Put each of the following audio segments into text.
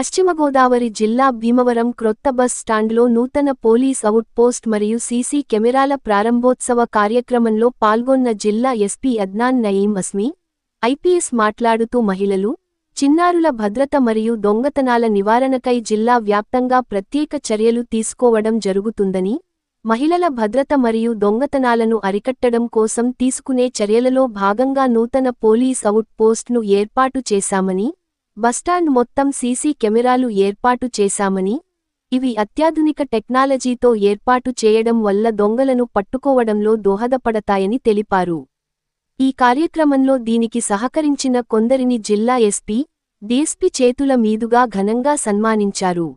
పశ్చిమ గోదావరి జిల్లా భీమవరం క్రొత్త బస్ స్టాండ్లో నూతన పోలీస్ అవుట్పోస్ట్ మరియు సీసీ కెమెరాల ప్రారంభోత్సవ కార్యక్రమంలో పాల్గొన్న జిల్లా ఎస్పీ అద్నాన్ నయీం అస్మి ఐపీఎస్ మాట్లాడుతూ మహిళలు చిన్నారుల భద్రత మరియు దొంగతనాల నివారణకై జిల్లా వ్యాప్తంగా ప్రత్యేక చర్యలు తీసుకోవడం జరుగుతుందని మహిళల భద్రత మరియు దొంగతనాలను అరికట్టడం కోసం తీసుకునే చర్యలలో భాగంగా నూతన పోలీస్ అవుట్పోస్ట్ను ఏర్పాటు చేశామని బస్టాండ్ మొత్తం సీసీ కెమెరాలు ఏర్పాటు చేశామని ఇవి అత్యాధునిక టెక్నాలజీతో ఏర్పాటు చేయడం వల్ల దొంగలను పట్టుకోవడంలో దోహదపడతాయని తెలిపారు. ఈ కార్యక్రమంలో దీనికి సహకరించిన కొందరిని జిల్లా ఎస్పీ డీఎస్పీ చేతుల మీదుగా ఘనంగా సన్మానించారు.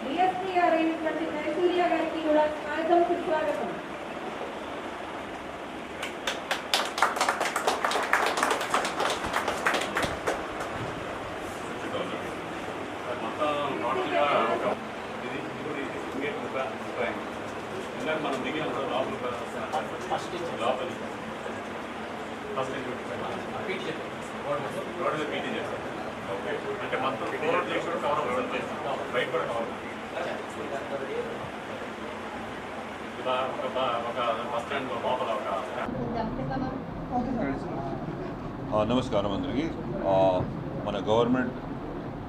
డిఎస్పీ గారు అయినటువంటి జయసూర్య గారికి కూడా స్వాగతం సుస్వాగతం మనం దిగిన లోపల లోపలి అంటే మొత్తం ఫోర్ ప్లేస్ కూడా కవర్ అవుతుంది బయట కూడా కవర్ ఇలా ఒక బ- ఒక బస్ స్టాండ్ లోపల ఒక ఆ, నమస్కారం అందరికీ ఆ, మన గవర్నమెంట్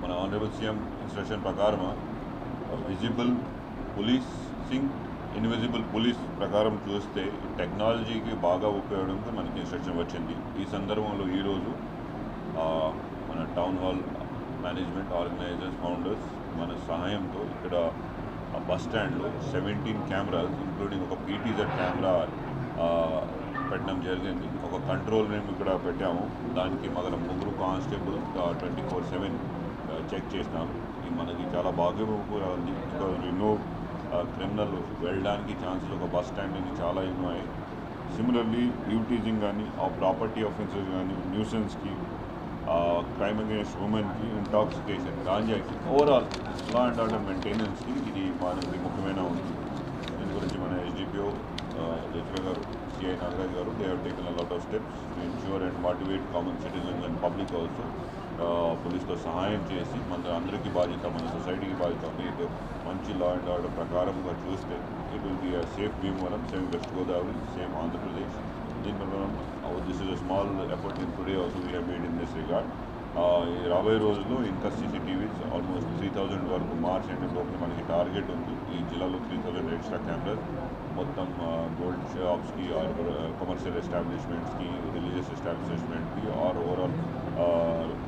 మన ఆనరబుల్ సీఎం ఇన్స్ట్రక్షన్ ప్రకారం విజిబుల్ పోలీసింగ్ ఇన్విజిబుల్ పోలీస్ ప్రకారం చూస్తే టెక్నాలజీకి బాగా ఉపయోగంతో మనకి ఇన్స్ట్రక్షన్ వచ్చింది. ఈ సందర్భంలో ఈరోజు మన town hall management organisers founders మన సహాయంతో ఇక్కడ బస్ స్టాండ్లో సెవెంటీన్ కెమెరాస్ ఇంక్లూడింగ్ ఒక పీటీజెడ్ కెమెరా పెట్టడం జరిగింది. ఒక కంట్రోల్ మేము ఇక్కడ పెట్టాము. దానికి మన ముగ్గురు constable twenty four seven check చేసినాము ఇది మనకి చాలా బాగా కూడా ఉంది. బికాజ్ ఎన్నో క్రిమినల్ వెళ్ళడానికి ఛాన్సెస్ ఒక బస్ స్టాండ్ నుంచి చాలా ఎన్నో అయ్యాయి సిమిలర్లీ యూటీజింగ్ కానీ ఆ ప్రాపర్టీ ఆఫెన్సెస్ కానీ న్యూసెన్స్కి క్రైమ్ అగేన్స్ట్ ఉమెన్కి ఇంటాక్సికేషన్ గాంజాకి ఓవరాల్ లా అండ్ ఆర్డర్ మెయింటెనెన్స్కి ఇది మనకి ముఖ్యమైన ఉంది దీని గురించి మన ఎస్డిపిఓ జడ్జిగా గారు CI they have taken a lot of steps to ensure and motivate common citizens and public also. Uh, police to Sahayam the Mandra Andriki Bajita, Mandra Society Bajita, Manchi Law and Order Prakaram Gajuste, it will be a safe Bimuram, same West Godavari, same Andhra Pradesh. Oh, this is a small effort in today also we have made in this regard. రాబోయే రోజుల్లో ఇంకా CCTVs almost three thousand వరకు March end లోపల మనకి target ఉంది ఈ జిల్లాలో three thousand extra cameras మొత్తం గోల్డ్ షాప్స్కి ఆర్ కమర్షియల్ ఎస్టాబ్లిష్మెంట్స్కి రిలీజియస్ ఎస్టాబ్లిష్మెంట్కి ఆర్ ఓవరాల్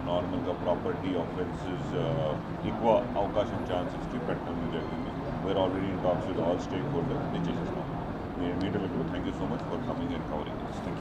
నార్మల్గా ప్రాపర్టీ ఆఫెన్సెస్ ఎక్కువ అవకాశం ఛాన్సెస్కి పెట్టడం జరిగింది where already in talks with all stakeholders నేను చేసేస్తాం మీ media thank you so much for coming and covering this thank